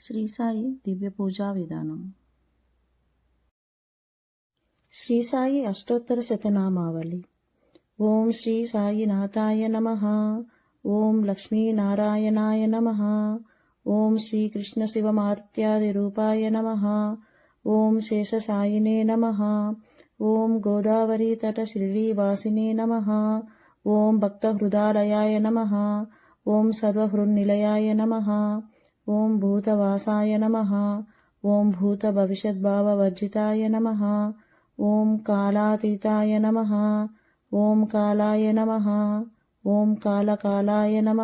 శ్రీసాయి దివ్య పూజా విధానం. శ్రీసాయి అష్టోత్తర శతనామావళి. ఓం శ్రీ సాయినాథాయ నమ. ఓం లక్ష్మీనారాయణాయ నమ. ఓం శ్రీకృష్ణ శివమార్త్యాది రూపాయ నమ. ఓం శేషసాయినే నమ. ఓం గోదావరి తట శ్రీవాసినే నమ. ఓం భక్తహృదాలయాయ నమ. ఓం సర్వహృన్నిలయాయ నమ. ఓం భూతవాసాయ నమ ఓం భూతభవిష్యద్భావవర్జితాయ నమ ఓం కాలాతీతాయ నమ ఓం కాలాయ నమ ఓం కాలకాలాయ నమ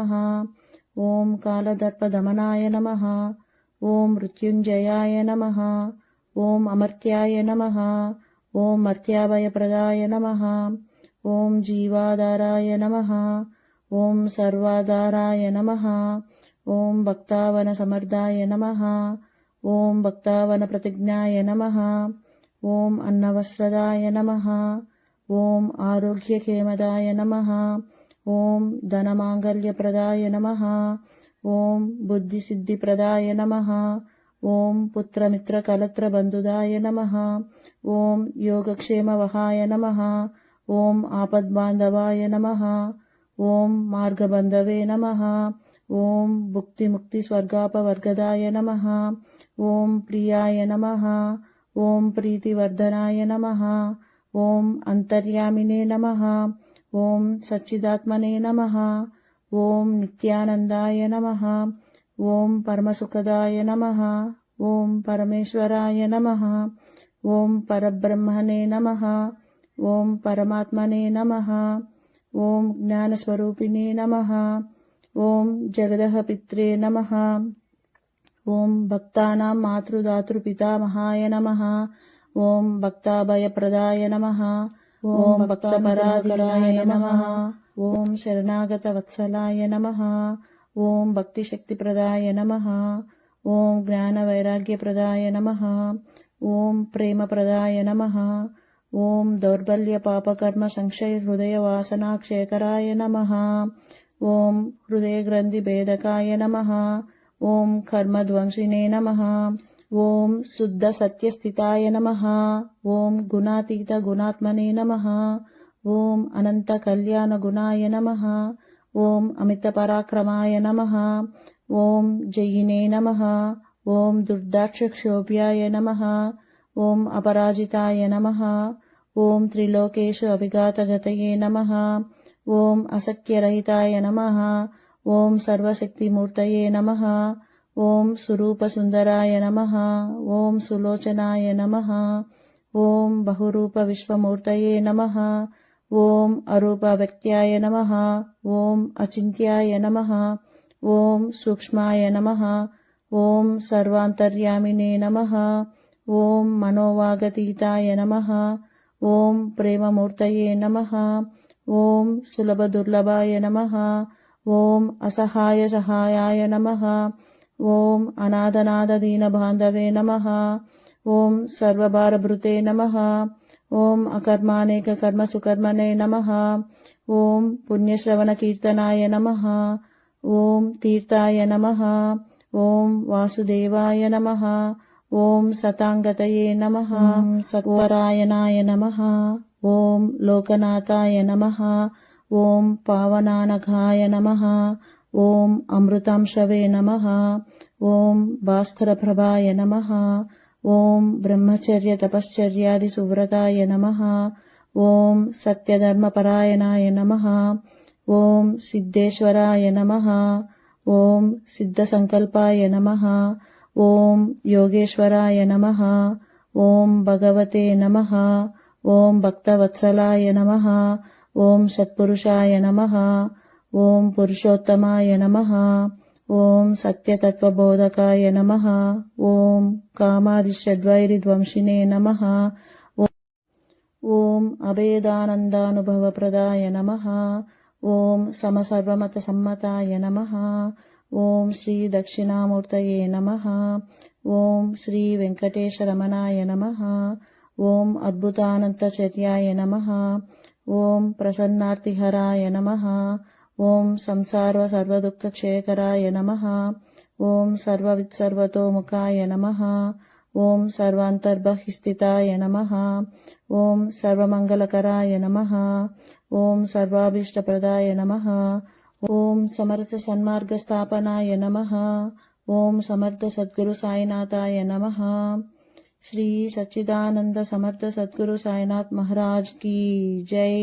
ఓం కాలదర్పదమనాయ నమ ఓం మృత్యుంజయాయ నమ ఓం అమర్త్యాయ నమ ఓం మర్త్యాభయప్రదాయ నమ ఓం జీవాధారాయ నమ ఓం సర్వాధారాయ నమ ఓం భక్తావన సమర్థాయ నమ. ఓం భక్తావన ప్రతిజ్ఞాయ నమ. ఓం అన్నవస్రదాయ నమ. ఓం ఆరోగ్యక్షేమదాయ నమ. ఓం ధనమాంగల్యప్రదాయ నమ. ఓం బుద్ధిసిద్ధిప్రదాయ నమ. ఓం పుత్రమిత్రకలత్రబంధుదాయ నమ. ఓం యోగక్షేమవహాయ నమ. ఓం ఆపద్బాంధవాయ నమ. ఓం మార్గబంధవే నమ. ఓం భుక్తిముక్తిస్వర్గాపవర్గదాయ నమ ఓం ప్రియాయ నమ ఓం ప్రీతివర్ధనాయ నమ ఓం అంతర్యామినే నమ ఓం సచ్చిదాత్మనే నమ ఓం నిత్యానందాయ నమ ఓం పరమసుఖదాయ నమ ఓం పరమేశ్వరాయ నమ ఓం పరబ్రహ్మణే నమ ఓం పరమాత్మనే నమ ఓం జ్ఞానస్వరూపిణే నమ ఓం జగదః పిత్రే నమ. ఓం భక్తానాం మాతృదాతృపితామహాయ నమ. ఓం భక్తాభయప్రదాయ నమ. ఓం భక్తపరాధరాయ నమ. ఓం శరణాగత వత్సలాయ నమ. ఓం భక్తిశక్తిప్రదాయ నమ. ఓం జ్ఞానవైరాగ్యప్రదాయ నమ. ఓం ప్రేమప్రదాయ నమ. ఓం దౌర్బల్య పాపకర్మ సంక్షయ హృదయ వాసనాక్షేకరాయ నమ. ఓం హృదయ గ్రంథి భేదకాయ నమ. ఓం కర్మధ్వంసినే నమ. ఓం శుద్ధ సత్యస్థితాయ నమ. ఓం గుణాతీత గుణాత్మనే నమ. ఓం అనంత కళ్యాణ గుణాయ నమ. ఓం అమిత పరాక్రమాయ నమ. ఓం జయినే నమ. ఓం దుర్దాక్షక్షోభ్యాయ నమ. ఓం అపరాజితాయ నమ. ఓం త్రిలోకేశు అభిఘాతగతయే నమ. ఓం అసఖ్యరహితాయ నమ ఓం సర్వశక్తిమూర్తయే నమ ఓం సురూపసుందరాయ నమ ఓం సులోచనాయ నమ ఓం బహురూప విశ్వమూర్తయే నమ ఓం అరూప వ్యక్త్యాయ నమ ఓం అచింత్యాయ నమ ఓం సూక్ష్మాయ నమ ఓం సర్వాంతర్యామినే నమ ఓం మనోవాగతీతాయ నమ ఓం ప్రేమమూర్తయే నమ ఓం సులభ దుర్లభాయ నమ. ఓం అసహాయ సహాయాయ నమ. ఓం అనాథనాథ దీనబాంధవే నమ. ఓం సర్వభారభృతే నమ. ఓం అకర్మానేక కర్మ సుకర్మనే నమ. ఓం పుణ్యశ్రవణ కీర్తనాయ నమ. ఓం తీర్థాయ నమ. ఓం వాసుదేవాయ నమ. ఓం సతాంగతయే నమ. సత్వరాయణాయ నమ. ఓం లోకనాథాయ నమ. ఓం పావనానఘాయ నమ. ఓం అమృతాంశవే నమ. ఓం భాస్కరప్రభాయ నమ. ఓం బ్రహ్మచర్య తపశ్చర్యాది సువ్రతాయ నమ. ఓం సత్యధర్మపరాయణాయ నమ. ఓం సిద్ధేశ్వరాయ నమ. ఓం సిద్ధసంకల్పాయ నమ. ఓం యోగేశ్వరాయ నమ. ఓం భగవతే నమ. ఓం భక్తవత్సలాయ నమ. ఓం సత్పురుషాయ నమ. ఓం పురుషోత్తమాయ నమ. ఓం సత్యతత్వబోధకాయ నమ. ఓం కామాదిషడ్వైరిధ్వంసినే నమ. ఓం అభేదానందానుభవప్రదాయ నమ. ఓం సమసర్వమత సమ్మతాయ నమ. ఓం శ్రీ దక్షిణామూర్తయే నమ. ఓం శ్రీ వెంకటేశరమణాయ నమ. ఓం అద్భుతానంత చర్యాయ నమ. ఓం ప్రసన్నార్తిహరాయ నమ. ఓం సంసార్వ సర్వదుఃఖక్షేకరాయ నమ. ఓం సర్వవిత్సర్వతోముఖాయ నమ. ఓం సర్వాంతర్బహిస్థితాయ నమ. ఓం సర్వమంగళకరాయ నమ. ఓం సర్వాభీష్టప్రదాయ నమ. ఓం సమరస సన్మార్గస్థాపనాయ నమ. ఓం సమర్థ సద్గురు సాయినాథాయ నమ. శ్రీ సచ్చిదానంద సమర్థ సద్గురు సాయినాథ్ మహారాజ్కి జై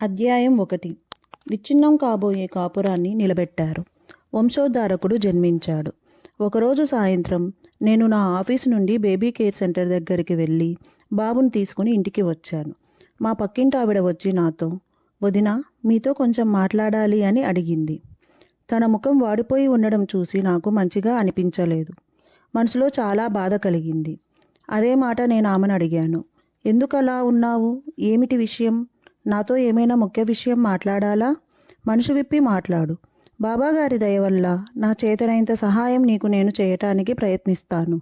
అధ్యాయం ఒకటి. విచ్ఛిన్నం కాబోయే కాపురాన్ని నిలబెట్టారు. వంశోద్ధారకుడు జన్మించాడు. ఒకరోజు సాయంత్రం నేను నా ఆఫీసు నుండి బేబీ కేర్ సెంటర్ దగ్గరికి వెళ్ళి బాబుని తీసుకుని ఇంటికి వచ్చాను. మా పక్కింటి ఆవిడ వచ్చి నాతో వదిన మీతో కొంచెం మాట్లాడాలి అని అడిగింది. తన ముఖం వాడిపోయి ఉండడం చూసి నాకు మంచిగా అనిపించలేదు. మనసులో చాలా బాధ కలిగింది. అదే మాట నేను ఆమెను అడిగాను. ఎందుకలా ఉన్నావు? ఏమిటి విషయం? నాతో ఏమైనా ముఖ్య విషయం మాట్లాడాలా? మనసు విప్పి మాట్లాడు. బాబాగారి దయ వల్ల నా చేతనైనంత సహాయం నీకు నేను చేయటానికి ప్రయత్నిస్తాను.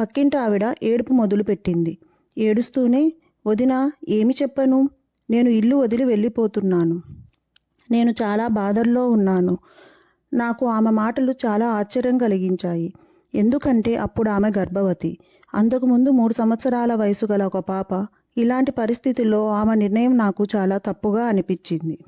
పక్కింటి ఆవిడ ఏడుపు మొదలుపెట్టింది. ఏడుస్తూనే వదిన ఏమి చెప్పను? నేను ఇల్లు వదిలి వెళ్ళిపోతున్నాను. నేను చాలా బాధల్లో ఉన్నాను. నాకు ఆమె మాటలు చాలా ఆశ్చర్యం కలిగించాయి. ఎందుకంటే అప్పుడు ఆమె గర్భవతి. అంతకుముందు మూడు సంవత్సరాల వయసు గల ఒక పాప. ఇలాంటి పరిస్థితుల్లో ఆమె నిర్ణయం నాకు చాలా తప్పుగా అనిపించింది.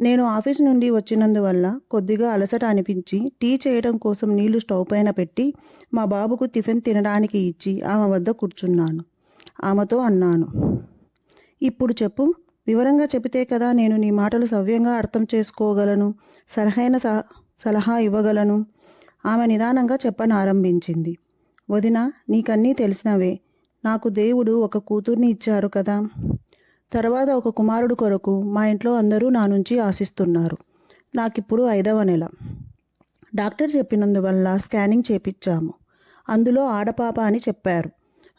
నేను ఆఫీస్ నుండి వచ్చినందువల్ల కొద్దిగా అలసట అనిపించి టీ చేయడం కోసం నీళ్ళు స్టవ్ పైన పెట్టి మా బాబుకు టిఫిన్ తినడానికి ఇచ్చి ఆమె వద్ద కూర్చున్నాను. ఆమెతో అన్నాను. ఇప్పుడు చెప్పు. వివరంగా చెబితే కదా నేను నీ మాటలు సవ్యంగా అర్థం చేసుకోగలను సలహైన స- సలహా ఇవ్వగలను ఆమె నిదానంగా చెప్పనారంభించింది. వదిన నీకన్నీ తెలిసినవే. నాకు దేవుడు ఒక కూతుర్ని ఇచ్చారు కదా. తర్వాత ఒక కుమారుడు కొరకు మా ఇంట్లో అందరూ నా నుంచి ఆశిస్తున్నారు. నాకిప్పుడు ఐదవ నెల. డాక్టర్ చెప్పినందువల్ల స్కానింగ్ చేపించాము అందులో ఆడపాప అని చెప్పారు.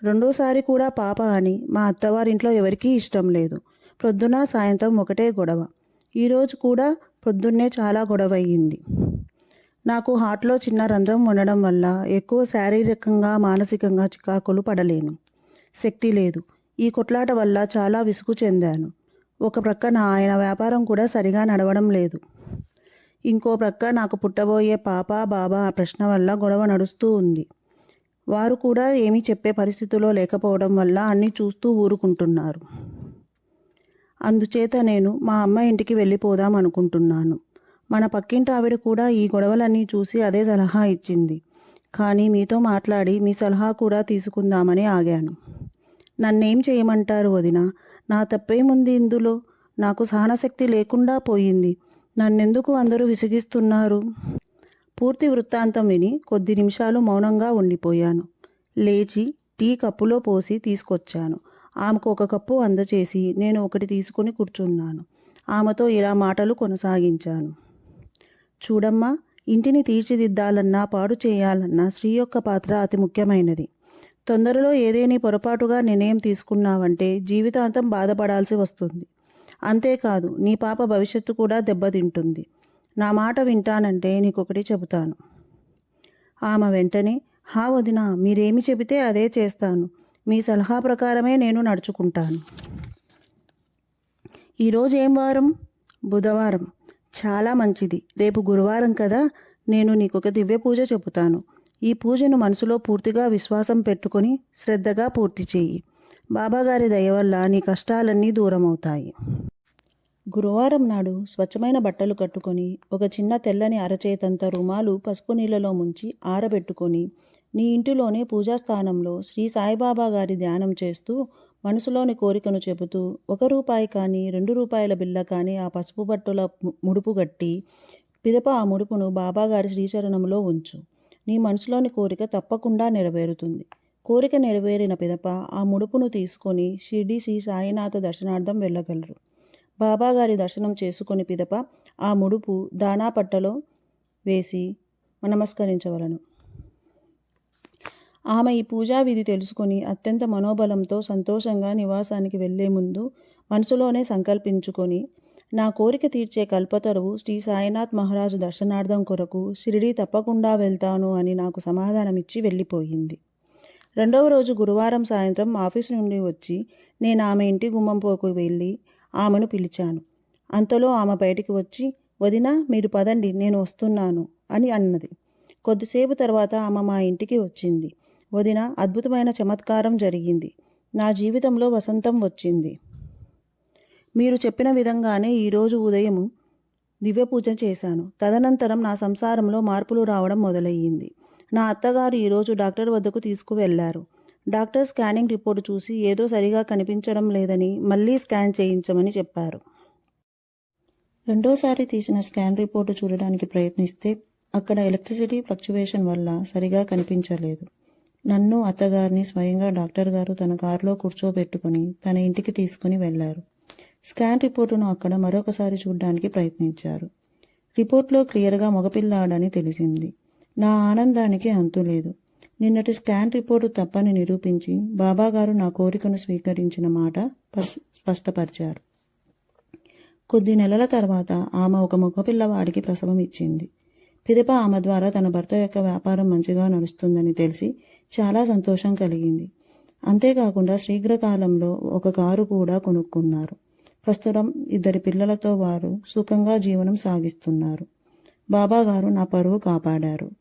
రెండోసారి కూడా పాప అని మా అత్తవారింట్లో ఎవరికీ ఇష్టం లేదు. ప్రొద్దున సాయంత్రం ఒకటే గొడవ. ఈరోజు కూడా పొద్దున్నే చాలా గొడవ అయ్యింది నాకు హార్ట్లో చిన్న రంధ్రం ఉండడం వల్ల ఎక్కువ శారీరకంగా మానసికంగా చికాకులు పడలేను. శక్తి లేదు. ఈ కొట్లాట వల్ల చాలా విసుగు చెందాను. ఒక ప్రక్కన ఆయన వ్యాపారం కూడా సరిగా నడవడం లేదు. ఇంకో ప్రక్క నాకు పుట్టబోయే పాప బాబా ఆ ప్రశ్న వల్ల గొడవ నడుస్తూ ఉంది. వారు కూడా ఏమీ చెప్పే పరిస్థితిలో లేకపోవడం వల్ల అన్నీ చూస్తూ ఊరుకుంటున్నారు. అందుచేత నేను మా అమ్మ ఇంటికి వెళ్ళిపోదాం అనుకుంటున్నాను. మన పక్కింటి ఆవిడ కూడా ఈ గొడవలన్నీ చూసి అదే సలహా ఇచ్చింది. కానీ మీతో మాట్లాడి మీ సలహా కూడా తీసుకుందామని ఆగాను. నన్నేం చేయమంటారు వదిన? నా తప్పేముంది ఇందులో? నాకు సహనశక్తి లేకుండా పోయింది. నన్నెందుకు అందరూ విసిగిస్తున్నారు? పూర్తి వృత్తాంతం విని కొద్ది నిమిషాలు మౌనంగా ఉండిపోయాను. లేచి టీ కప్పులో పోసి తీసుకొచ్చాను. ఆమెకు ఒక కప్పు అందచేసి నేను ఒకటి తీసుకుని కూర్చున్నాను. ఆమెతో ఇలా మాటలు కొనసాగించాను. చూడమ్మా ఇంటిని తీర్చిదిద్దాలన్నా పాడు చేయాలన్నా స్త్రీ యొక్క పాత్ర అతి ముఖ్యమైనది. తొందరలో ఏదేని పొరపాటుగా నిర్ణయం తీసుకున్నావంటే జీవితాంతం బాధపడాల్సి వస్తుంది. అంతేకాదు నీ పాప భవిష్యత్తు కూడా దెబ్బతింటుంది. నా మాట వింటానంటే నీకొకటి చెబుతాను. ఆమె వెంటనే హా వదిన మీరేమి చెబితే అదే చేస్తాను. మీ సలహా ప్రకారమే నేను నడుచుకుంటాను. ఈరోజు ఏం వారం? బుధవారం. చాలా మంచిది. రేపు గురువారం కదా నేను నీకొక దివ్య పూజ చెబుతాను. ఈ పూజను మనసులో పూర్తిగా విశ్వాసం పెట్టుకొని శ్రద్ధగా పూర్తి చేయి బాబాగారి దయ వల్ల నీ కష్టాలన్నీ దూరమవుతాయి. గురువారం నాడు స్వచ్ఛమైన బట్టలు కట్టుకొని ఒక చిన్న తెల్లని అరచేతంత రుమాలు పసుపు నీళ్ళలో ముంచి ఆరబెట్టుకొని నీ ఇంటిలోనే పూజాస్థానంలో శ్రీ సాయిబాబా గారి ధ్యానం చేస్తూ మనసులోని కోరికను చెబుతూ ఒక రూపాయి కానీ రెండు రూపాయల బిల్ల కానీ ఆ పసుపు బట్టల ముడుపు గట్టి పిదప ఆ ముడుపును బాబాగారి శ్రీచరణంలో ఉంచు. నీ మనసులోని కోరిక తప్పకుండా నెరవేరుతుంది. కోరిక నెరవేరిన పిదప ఆ ముడుపును తీసుకొని షిర్డి శ్రీ సాయినాథ దర్శనార్థం వెళ్ళగలరు. బాబాగారి దర్శనం చేసుకుని పిదప ఆ ముడుపు దానా పట్టలో వేసి నమస్కరించవలను. ఆమె ఈ పూజా విధి తెలుసుకుని అత్యంత మనోబలంతో సంతోషంగా నివాసానికి వెళ్ళే ముందు మనసులోనే సంకల్పించుకొని నా కోరిక తీర్చే కల్పతరువు శ్రీ సాయినాథ్ మహారాజు దర్శనార్థం కొరకు షిరిడీ తప్పకుండా వెళ్తాను అని నాకు సమాధానమిచ్చి వెళ్ళిపోయింది. రెండవ రోజు గురువారం సాయంత్రం ఆఫీసు నుండి వచ్చి నేను ఆమె ఇంటి గుమ్మంపోకు వెళ్ళి ఆమెను పిలిచాను. అంతలో ఆమె బయటికి వచ్చి వదిన మీరు పదండి నేను వస్తున్నాను అని అన్నది. కొద్దిసేపు తర్వాత ఆమె మా ఇంటికి వచ్చింది. వదిన అద్భుతమైన చమత్కారం జరిగింది. నా జీవితంలో వసంతం వచ్చింది. మీరు చెప్పిన విధంగానే ఈరోజు ఉదయం దివ్య పూజ చేశాను. తదనంతరం నా సంసారంలో మార్పులు రావడం మొదలయ్యింది. నా అత్తగారు ఈరోజు డాక్టర్ వద్దకు తీసుకువెళ్ళారు. డాక్టర్ స్కానింగ్ రిపోర్టు చూసి ఏదో సరిగా కనిపించడం లేదని మళ్ళీ స్కాన్ చేయించమని చెప్పారు. రెండోసారి తీసిన స్కాన్ రిపోర్టు చూడడానికి ప్రయత్నిస్తే అక్కడ ఎలక్ట్రిసిటీ ఫ్లక్చువేషన్ వల్ల సరిగా కనిపించలేదు. నన్ను అత్తగారిని స్వయంగా డాక్టర్ గారు తన కారులో కూర్చోబెట్టుకుని తన ఇంటికి తీసుకుని వెళ్ళారు. స్కాన్ రిపోర్టును అక్కడ మరొకసారి చూడడానికి ప్రయత్నించారు. రిపోర్ట్లో క్లియర్గా మగపిల్లాడని తెలిసింది. నా ఆనందానికి అంతులేదు నిన్నటి స్కాన్ రిపోర్టు తప్పని నిరూపించి బాబాగారు నా కోరికను స్వీకరించిన మాట స్పష్టపరిచారు. కొద్ది నెలల తర్వాత ఆమె ఒక మగపిల్లవాడికి ప్రసవం ఇచ్చింది. పిదప ఆమె ద్వారా తన భర్త యొక్క వ్యాపారం మంచిగా నడుస్తుందని తెలిసి చాలా సంతోషం కలిగింది. అంతేకాకుండా శీఘ్రకాలంలో ఒక కారు కూడా కొనుక్కున్నారు. ప్రస్తుతం ఇద్దరి పిల్లలతో వారు సుఖంగా జీవనం సాగిస్తున్నారు. బాబాగారు నా పరువు కాపాడారు.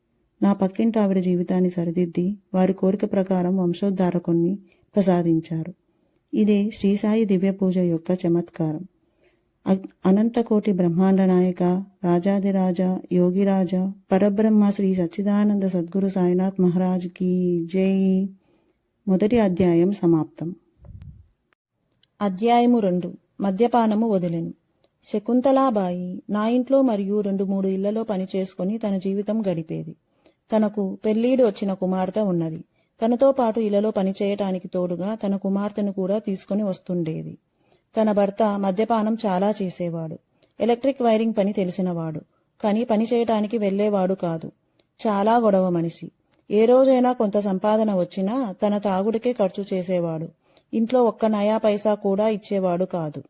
నా పక్కింటి ఆవిడ జీవితాన్ని సరిదిద్ది వారి కోరిక ప్రకారం వంశోద్ధారకుణ్ణి ప్రసాదించారు. ఇదే శ్రీసాయి దివ్య పూజ యొక్క చమత్కారం. అనంతకోటి బ్రహ్మాండ నాయక రాజాదిరాజ యోగిరాజ పరబ్రహ్మ శ్రీ సచ్చిదానంద సద్గురు సాయినాథ్ మహారాజ్కి జై. మొదటి అధ్యాయం సమాప్తం. అధ్యాయము రెండు. మద్యపానము వదిలెను. శకుంతలాబాయి నా ఇంట్లో మరియు రెండు మూడు ఇళ్ళలో పనిచేసుకుని తన జీవితం గడిపేది. తనకు పెళ్ళీడు వచ్చిన కుమార్తె ఉన్నది. తనతో పాటు ఇళ్ళలో పనిచేయటానికి తోడుగా తన కుమార్తెను కూడా తీసుకుని వస్తుండేది. తన భర్త మద్యపానం చాలా చేసేవాడు. ఎలక్ట్రిక్ వైరింగ్ పని తెలిసినవాడు. కానీ పని చేయటానికి వెళ్ళేవాడు కాదు. చాలా గొడవ మనిషి. ఏ రోజైనా కొంత సంపాదన వచ్చినా తన తాగుడికే ఖర్చు చేసేవాడు. ఇంట్లో ఒక్క నయా పైసా కూడా ఇచ్చేవాడు కాదు.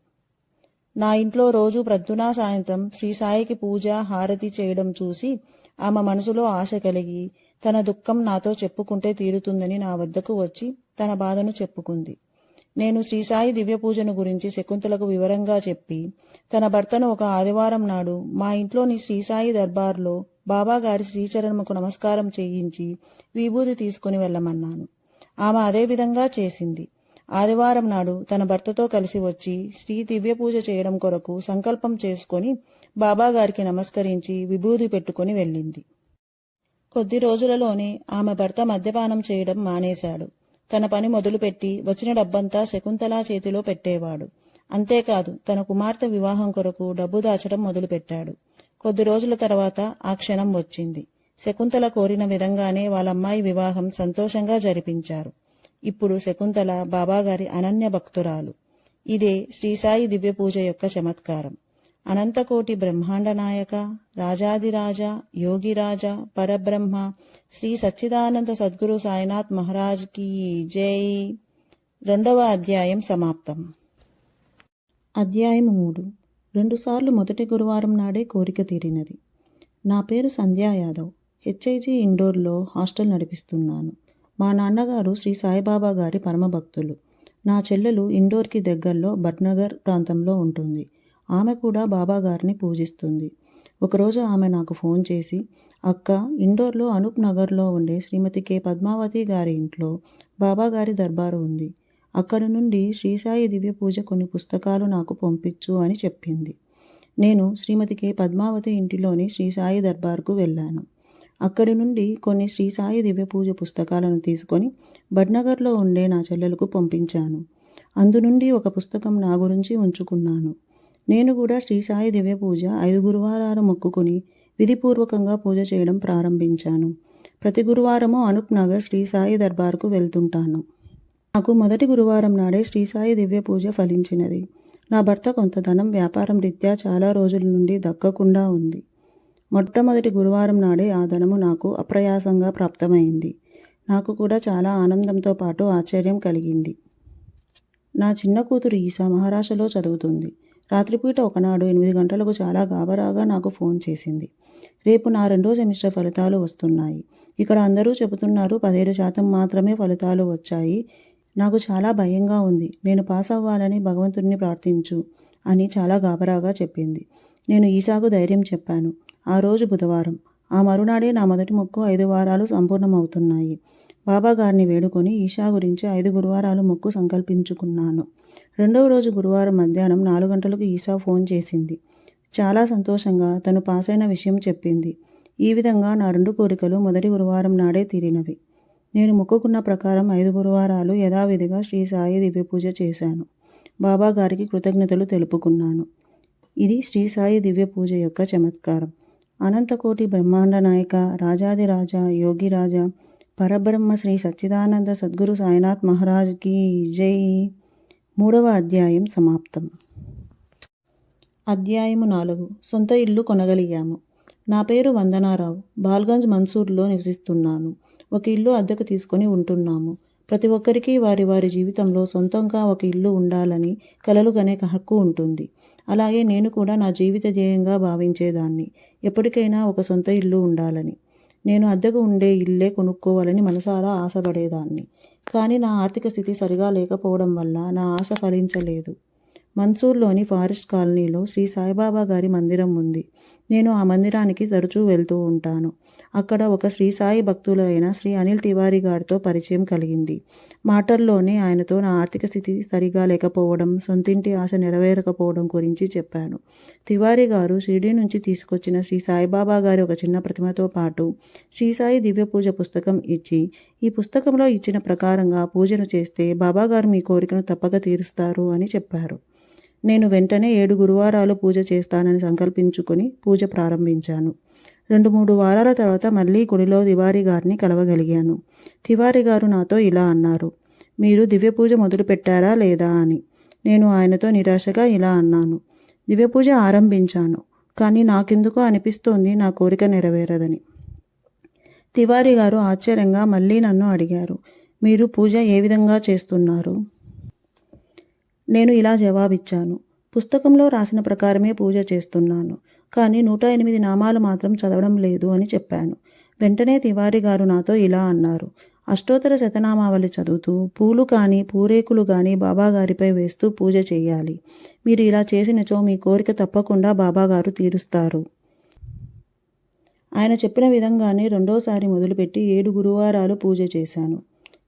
నా ఇంట్లో రోజు ప్రద్దునా సాయంత్రం శ్రీ సాయికి పూజ హారతి చేయడం చూసి ఆమె మనసులో ఆశ కలిగి తన దుఃఖం నాతో చెప్పుకుంటే తీరుతుందని నా వద్దకు వచ్చి తన బాధను చెప్పుకుంది. నేను శ్రీసాయి దివ్య పూజను గురించి శకుంతలకు వివరంగా చెప్పి తన భర్తను ఒక ఆదివారం నాడు మా ఇంట్లోని శ్రీసాయి దర్బార్లో బాబా గారి శ్రీచరణముకు నమస్కారం చేయించి విభూతి తీసుకుని వెళ్ళమన్నాను. ఆమె అదే విధంగా చేసింది. ఆదివారం నాడు తన భర్తతో కలిసి వచ్చి స్త్రీ దివ్య పూజ చేయడం కొరకు సంకల్పం చేసుకొని బాబాగారికి నమస్కరించి విభూది పెట్టుకుని వెళ్ళింది. కొద్ది రోజులలోనే ఆమె భర్త మద్యపానం చేయడం మానేశాడు. తన పని మొదలుపెట్టి వచ్చిన డబ్బంతా శకుంతలా చేతిలో పెట్టేవాడు. అంతేకాదు తన కుమార్తె వివాహం కొరకు డబ్బు దాచడం మొదలుపెట్టాడు. కొద్ది రోజుల తర్వాత ఆ క్షణం వచ్చింది. శకుంతల కోరిన విధంగానే వాళ్ళమ్మాయి వివాహం సంతోషంగా జరిపించారు. ఇప్పుడు శకుంతల బాబాగారి అనన్య భక్తురాలు. ఇదే శ్రీసాయి దివ్య పూజ యొక్క చమత్కారం. అనంతకోటి బ్రహ్మాండ నాయక రాజాదిరాజ యోగిరాజ పరబ్రహ్మ శ్రీ సచ్చిదానంద సద్గురు సాయినాథ్ మహారాజ్కి జై. రెండవ అధ్యాయం సమాప్తం. అధ్యాయం మూడు. రెండుసార్లు మొదటి గురువారం నాడే కోరిక తీరినది. నా పేరు సంధ్యా యాదవ్. హెచ్ఐజీ ఇండోర్లో హాస్టల్ నడిపిస్తున్నాను. మా నాన్నగారు శ్రీ సాయిబాబా గారి పరమభక్తులు. నా చెల్లెలు ఇండోర్కి దగ్గరలో భట్నగర్ ప్రాంతంలో ఉంటుంది. ఆమె కూడా బాబా గారిని పూజిస్తుంది. ఒకరోజు ఆమె నాకు ఫోన్ చేసి అక్క ఇండోర్లో అనూప్ నగర్లో ఉండే శ్రీమతి కె. పద్మావతి గారి ఇంట్లో బాబాగారి దర్బారు ఉంది. అక్కడ నుండి శ్రీసాయి దివ్య పూజ కొన్ని పుస్తకాలు నాకు పంపించు అని చెప్పింది. నేను శ్రీమతి కె. పద్మావతి ఇంటిలోని శ్రీసాయి దర్బార్కు వెళ్ళాను. అక్కడి నుండి కొన్ని శ్రీసాయి దివ్య పూజ పుస్తకాలను తీసుకొని బడ్నగర్లో ఉండే నా చెల్లెలకు పంపించాను. అందు నుండి ఒక పుస్తకం నా గురించి ఉంచుకున్నాను. నేను కూడా శ్రీసాయి దివ్య పూజ ఐదు గురువారాలు మొక్కుకుని విధిపూర్వకంగా పూజ చేయడం ప్రారంభించాను. ప్రతి గురువారము అనుప్నగర్ శ్రీ శ్రీసాయి దర్బార్కు వెళ్తుంటాను. నాకు మొదటి గురువారం నాడే శ్రీసాయి దివ్య పూజ ఫలించినది. నా భర్త కొంత ధనం వ్యాపారం రీత్యా చాలా రోజుల నుండి దక్కకుండా ఉంది. మొట్టమొదటి గురువారం నాడే ఆ ధనము నాకు అప్రయాసంగా ప్రాప్తమైంది. నాకు కూడా చాలా ఆనందంతో పాటు ఆశ్చర్యం కలిగింది. నా చిన్న కూతురు ఈసా మహారాష్ట్రలో చదువుతుంది. రాత్రిపూట ఒకనాడు ఎనిమిది గంటలకు చాలా గాబరాగా నాకు ఫోన్ చేసింది. రేపు నా రెండో సెమిస్టర్ ఫలితాలు వస్తున్నాయి. ఇక్కడ అందరూ చెబుతున్నారు పదిహేడు శాతం మాత్రమే ఫలితాలు వచ్చాయి. నాకు చాలా భయంగా ఉంది. నేను పాస్ అవ్వాలని భగవంతుడిని ప్రార్థించు అని చాలా గాబరాగా చెప్పింది. నేను ఈశాకు ధైర్యం చెప్పాను. ఆ రోజు బుధవారం. ఆ మరునాడే నా మొదటి మొక్కు ఐదు వారాలు సంపూర్ణమవుతున్నాయి. బాబా గారిని వేడుకొని ఈషా గురించి ఐదు గురువారాలు మొక్కు సంకల్పించుకున్నాను. రెండవ రోజు గురువారం మధ్యాహ్నం నాలుగు గంటలకు ఈషా ఫోన్ చేసింది. చాలా సంతోషంగా తను పాస్ అయిన విషయం చెప్పింది. ఈ విధంగా నా రెండు కోరికలు మొదటి గురువారం నాడే తీరినవి. నేను మొక్కుకున్న ప్రకారం ఐదు గురువారాలు యథావిధిగా శ్రీ సాయి దివ్య పూజ చేశాను. బాబా గారికి కృతజ్ఞతలు తెలుపుకున్నాను. ఇది శ్రీ సాయి దివ్య పూజ యొక్క చమత్కారం. అనంతకోటి బ్రహ్మాండ నాయక రాజాదిరాజ యోగిరాజ పరబ్రహ్మ శ్రీ సచ్చిదానంద సద్గురు సాయినాథ్ మహారాజ్కి జై. మూడవ అధ్యాయం సమాప్తం. అధ్యాయము నాలుగు. సొంత ఇల్లు కొనగలిగాము. నా పేరు వందనారావు. బాల్గంజ్ మన్సూర్లో నివసిస్తున్నాను. ఒక ఇల్లు అద్దెకు తీసుకొని ఉంటున్నాము. ప్రతి ఒక్కరికి వారి వారి జీవితంలో సొంతంగా ఒక ఇల్లు ఉండాలని కలలు కనే హక్కు ఉంటుంది. అలాగే నేను కూడా నా జీవిత ధ్యేయంగా భావించేదాన్ని. ఎప్పటికైనా ఒక సొంత ఇల్లు ఉండాలని. నేను అద్దెకు ఉండే ఇల్లే కొనుక్కోవాలని మనసారా ఆశపడేదాన్ని. కానీ నా ఆర్థిక స్థితి సరిగా లేకపోవడం వల్ల నా ఆశ ఫలించలేదు. మన్సూర్లోని ఫారెస్ట్ కాలనీలో శ్రీ సాయిబాబా గారి మందిరం ఉంది. నేను ఆ మందిరానికి తరచూ వెళ్తూ ఉంటాను. అక్కడ ఒక శ్రీ సాయి భక్తులు అయిన శ్రీ అనిల్ తివారీ గారితో పరిచయం కలిగింది. మాటల్లోనే ఆయనతో నా ఆర్థిక స్థితి సరిగా లేకపోవడం సొంతింటి ఆశ నెరవేరకపోవడం గురించి చెప్పాను. తివారీ గారు షిరిడి నుంచి తీసుకొచ్చిన శ్రీ సాయిబాబా గారి ఒక చిన్న ప్రతిమతో పాటు శ్రీ సాయి దివ్య పూజ పుస్తకం ఇచ్చి ఈ పుస్తకంలో ఇచ్చిన ప్రకారంగా పూజను చేస్తే బాబాగారు మీ కోరికను తప్పక తీరుస్తారు అని చెప్పారు. నేను వెంటనే ఏడు గురువారాలు పూజ చేస్తానని సంకల్పించుకొని పూజ ప్రారంభించాను. రెండు మూడు వారాల తర్వాత మళ్ళీ గుడిలో తివారి గారిని కలవగలిగాను. తివారి గారు నాతో ఇలా అన్నారు. మీరు దివ్యపూజ మొదలుపెట్టారా లేదా అని. నేను ఆయనతో నిరాశగా ఇలా అన్నాను. దివ్యపూజ ఆరంభించాను. కానీ నాకెందుకో అనిపిస్తోంది నా కోరిక నెరవేరదని. తివారి గారు ఆశ్చర్యంగా మళ్ళీ నన్ను అడిగారు. మీరు పూజ ఏ విధంగా చేస్తున్నారు? నేను ఇలా జవాబిచ్చాను. పుస్తకంలో రాసిన ప్రకారమే పూజ చేస్తున్నాను. కానీ నూట ఎనిమిది నామాలు మాత్రం చదవడం లేదు అని చెప్పాను. వెంటనే తివారి గారు నాతో ఇలా అన్నారు. అష్టోత్తర శతనామావళి చదువుతూ పూలు కానీ పూరేకులు కానీ బాబాగారిపై వేస్తూ పూజ చేయాలి. మీరు ఇలా చేసినచో మీ కోరిక తప్పకుండా బాబాగారు తీరుస్తారు. ఆయన చెప్పిన విధంగానే రెండోసారి మొదలుపెట్టి ఏడు గురువారాలు పూజ చేశాను.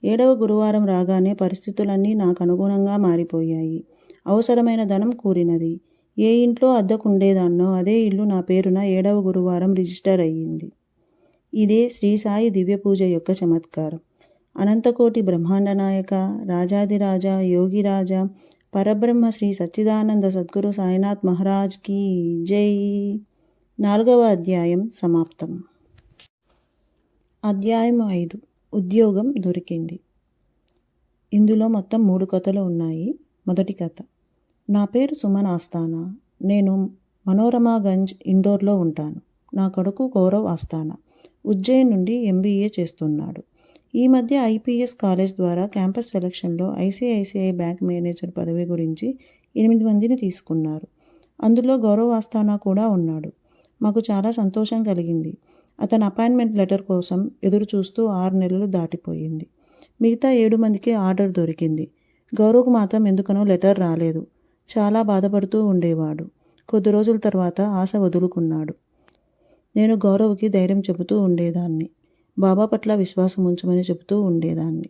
ఏడవ గురువారం రాగానే పరిస్థితులన్నీ నాకు అనుగుణంగా మారిపోయాయి. అవసరమైన ధనం కూరినది. ఏ ఇంట్లో అద్దెకుండేదాన్నో అదే ఇల్లు నా పేరున ఏడవ గురువారం రిజిస్టర్ అయ్యింది. ఇదే శ్రీ సాయి దివ్య పూజ యొక్క చమత్కారం. అనంతకోటి బ్రహ్మాండ నాయక రాజాదిరాజ యోగిరాజ పరబ్రహ్మ శ్రీ సచ్చిదానంద సద్గురు సాయినాథ్ మహారాజ్కి జై. నాలుగవ అధ్యాయం సమాప్తం. అధ్యాయం ఐదు. ఉద్యోగం దొరికింది. ఇందులో మొత్తం మూడు కథలు ఉన్నాయి. మొదటి కథ. నా పేరు సుమన్ ఆస్థానా. నేను మనోరమాగంజ్ ఇండోర్లో ఉంటాను. నా కొడుకు గౌరవ్ ఆస్థానా. ఉజ్జయిన్ నుండి ఎంబీఏ చేస్తున్నాడు. ఈ మధ్య ఐపీఎస్ కాలేజ్ ద్వారా క్యాంపస్ సెలక్షన్లో ఐసిఐసిఐ బ్యాంక్ మేనేజర్ పదవి గురించి ఎనిమిది మందిని తీసుకున్నారు. అందులో గౌరవ్ ఆస్థానా కూడా ఉన్నాడు. మాకు చాలా సంతోషం కలిగింది. అతని అపాయింట్మెంట్ లెటర్ కోసం ఎదురు చూస్తూ ఆరు నెలలు దాటిపోయింది. మిగతా ఏడు మందికి ఆర్డర్ దొరికింది. గౌరవ్కు మాత్రం ఎందుకనో లెటర్ రాలేదు. చాలా బాధపడుతూ ఉండేవాడు. కొద్ది రోజుల తర్వాత ఆశ వదులుకున్నాడు. నేను గౌరవ్కి ధైర్యం చెబుతూ ఉండేదాన్ని. బాబా పట్ల విశ్వాసం ఉంచమని చెబుతూ ఉండేదాన్ని.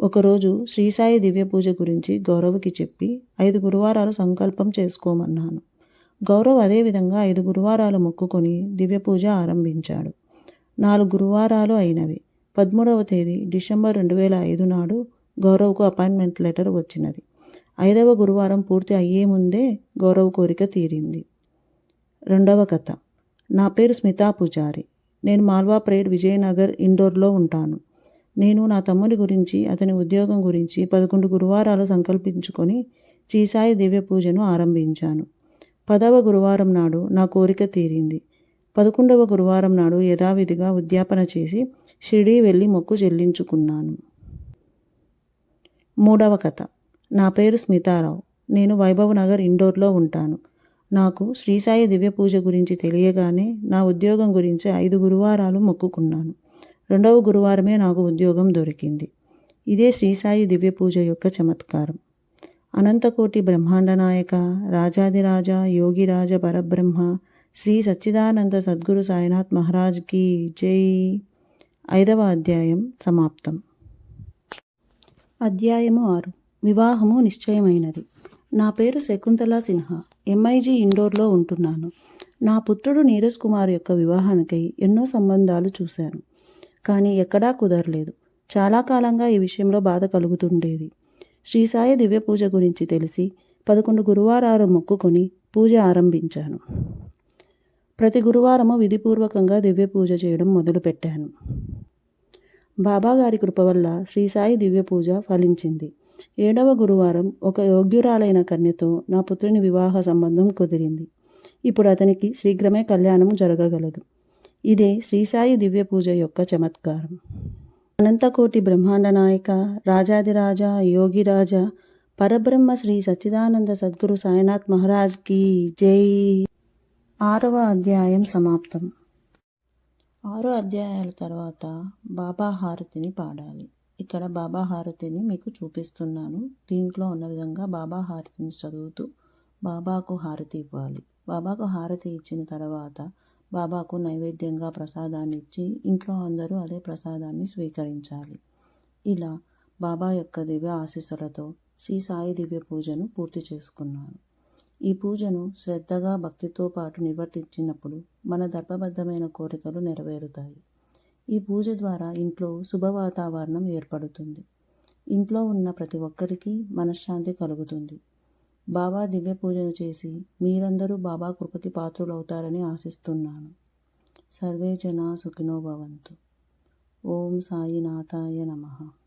ఒకరోజు శ్రీసాయి దివ్య పూజ గురించి గౌరవ్కి చెప్పి ఐదు గురువారాలు సంకల్పం చేసుకోమన్నాను. గౌరవ్ అదేవిధంగా ఐదు గురువారాలు మొక్కుకొని దివ్య పూజ ఆరంభించాడు. నాలుగు గురువారాలు అయినవి. పదమూడవ తేదీ డిసెంబర్ రెండు వేల ఐదు నాడు గౌరవ్కు అపాయింట్మెంట్ లెటర్ వచ్చినది. ఐదవ గురువారం పూర్తి అయ్యే ముందే గౌరవ కోరిక తీరింది. రెండవ కథ. నా పేరు స్మితా పూజారి. నేను మాల్వా ప్రేడ్ విజయనగర్ ఇండోర్లో ఉంటాను. నేను నా తమ్ముడి గురించి అతని ఉద్యోగం గురించి పదకొండు గురువారాలు సంకల్పించుకొని శ్రీసాయి దివ్య పూజను ఆరంభించాను. పదవ గురువారం నాడు నా కోరిక తీరింది. పదకొండవ గురువారం నాడు యథావిధిగా ఉద్యాపన చేసి షిరిడీ వెళ్ళి మొక్కు చెల్లించుకున్నాను. మూడవ కథ. నా పేరు స్మితారావు. నేను వైభవ్ నగర్ ఇండోర్లో ఉంటాను. నాకు శ్రీసాయి దివ్య పూజ గురించి తెలియగానే నా ఉద్యోగం గురించి ఐదు గురువారాలు మొక్కుకున్నాను. రెండవ గురువారమే నాకు ఉద్యోగం దొరికింది. ఇదే శ్రీసాయి దివ్య పూజ యొక్క చమత్కారం. అనంతకోటి బ్రహ్మాండ నాయక రాజాదిరాజ యోగిరాజ పరబ్రహ్మ శ్రీ సచ్చిదానంద సద్గురు సాయినాథ్ మహారాజ్కి జై. ఐదవ అధ్యాయం సమాప్తం. అధ్యాయము ఆరు. వివాహము నిశ్చయమైనది. నా పేరు శకుంతల సిన్హా. ఎంఐజీ ఇండోర్లో ఉంటున్నాను. నా పుత్రుడు నీరజ్ కుమార్ యొక్క వివాహానికై ఎన్నో సంబంధాలు చూశాను. కానీ ఎక్కడా కుదరలేదు. చాలా కాలంగా ఈ విషయంలో బాధ కలుగుతుండేది. శ్రీ సాయి దివ్య పూజ గురించి తెలిసి పదకొండు గురువారాలు మొక్కుకొని పూజ ఆరంభించాను. ప్రతి గురువారము విధిపూర్వకంగా దివ్య పూజ చేయడం మొదలుపెట్టాను. బాబాగారి కృప వల్ల శ్రీ సాయి దివ్య పూజ ఫలించింది. ఏడవ గురువారం ఒక యోగ్యురాలైన కన్యతో నా పుత్రుని వివాహ సంబంధం కుదిరింది. ఇప్పుడు అతనికి శీఘ్రమే కళ్యాణం జరగగలదు. ఇదే శ్రీ సాయి దివ్య పూజ యొక్క చమత్కారం. అనంతకోటి బ్రహ్మాండ నాయక రాజాదిరాజ యోగిరాజ పరబ్రహ్మ శ్రీ సచ్చిదానంద సద్గురు సాయినాథ్ మహారాజ్కి జై. ఆరవ అధ్యాయం సమాప్తం. ఆరో అధ్యాయాల తర్వాత బాబా హారతిని పాడాలి. ఇక్కడ బాబా హారతిని మీకు చూపిస్తున్నాను. దీంట్లో ఉన్న విధంగా బాబా హారతిని చదువుతూ బాబాకు హారతి ఇవ్వాలి. బాబాకు హారతి ఇచ్చిన తర్వాత బాబాకు నైవేద్యంగా ప్రసాదాన్ని ఇచ్చి ఇంట్లో అందరూ అదే ప్రసాదాన్ని స్వీకరించాలి. ఇలా బాబా యొక్క దివ్య ఆశీస్సులతో శ్రీ సాయి దివ్య పూజను పూర్తి చేసుకున్నాను ఈ పూజను శ్రద్ధగా భక్తితో పాటు నిర్వర్తించినప్పుడు మన దర్భబద్ధమైన కోరికలు నెరవేరుతాయి. ఈ పూజ ద్వారా ఇంట్లో శుభ వాతావరణం ఏర్పడుతుంది. ఇంట్లో ఉన్న ప్రతి ఒక్కరికి మనశ్శాంతి కలుగుతుంది. బాబా దివ్య పూజను చేసి మీరందరూ బాబా కృపకి పాత్రులవుతారని ఆశిస్తున్నాను. సర్వే జనా సుఖినో భవంతు. ఓం సాయినాథాయ నమః.